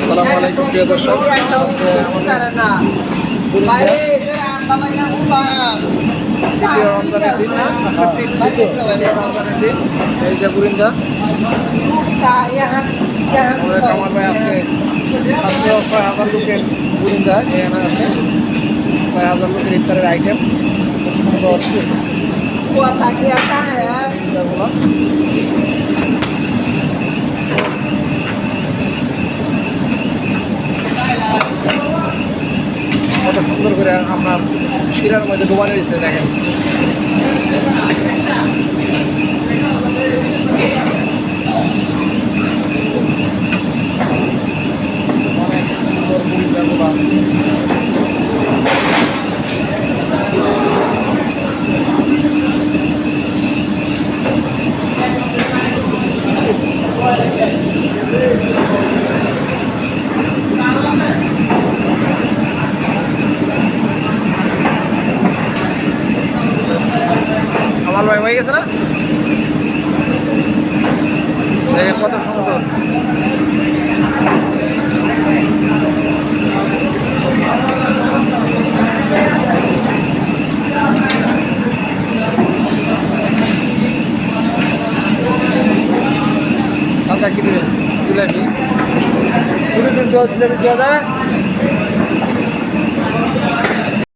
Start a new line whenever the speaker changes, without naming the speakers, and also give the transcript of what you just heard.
আসসালামু আলাইকুম প্রিয় দর্শক। দ্বিতীয় রমজানের দিন না তৃতীয় রমজানের দিন। এই যে বুরিন্দা আমাদের কামাল ভাই আজকে আজকে ছয় হাজার লোকের বুরিন্দা এখানে আছে। ছয় হাজার লোকের ইফতারের আইটেম সুন্দর। সুন্দর করে আপনার শিরার মধ্যে ডোবানো রয়েছে দেখেন। ভাই হয়ে গেছে না? কত সুন্দর। আচ্ছা জিলাপি।
জিলাপি যায়।